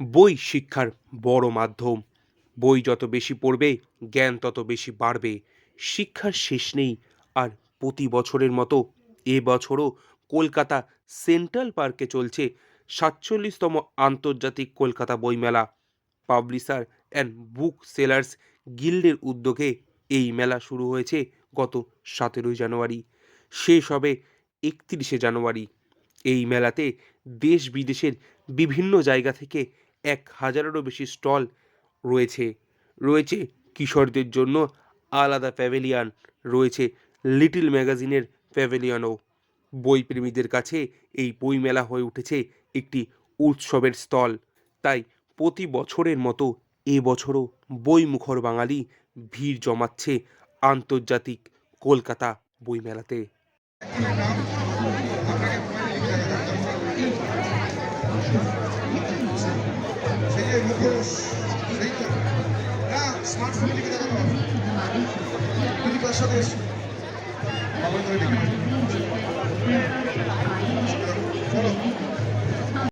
বই শিক্ষার বড় মাধ্যম। বই যত বেশি পড়বে, জ্ঞান তত বেশি বাড়বে। শিক্ষার শেষ নেই, আর প্রতি বছরের মতো এ বছরও কলকাতা সেন্ট্রাল পার্কে চলছে সাতচল্লিশতম আন্তর্জাতিক কলকাতা বইমেলা। পাবলিশার অ্যান্ড বুক সেলার্স গিল্ডের উদ্যোগে এই মেলা শুরু হয়েছে গত সতেরোই জানুয়ারি। শেষ হবে একত্রিশে জানুয়ারি। এই মেলাতে দেশ বিদেশের বিভিন্ন জায়গা থেকে এক হাজারেরও বেশি স্টল রয়েছে। রয়েছে কিশোরদের জন্য আলাদা প্যাভেলিয়ান, রয়েছে লিটিল ম্যাগাজিনের প্যাভিলিয়নও। বইপ্রেমীদের কাছে এই বইমেলা হয়ে উঠেছে একটি উৎসবের স্থল তাই প্রতি বছরের মতো এবছরও বছরও বইমুখর বাঙালি ভিড় জমাচ্ছে আন্তর্জাতিক কলকাতা বইমেলাতে। স্মার্টফোনে লিখে দেখাতে হবে তুমি কার সাথে এসছো বাবা করে দেখে ফলো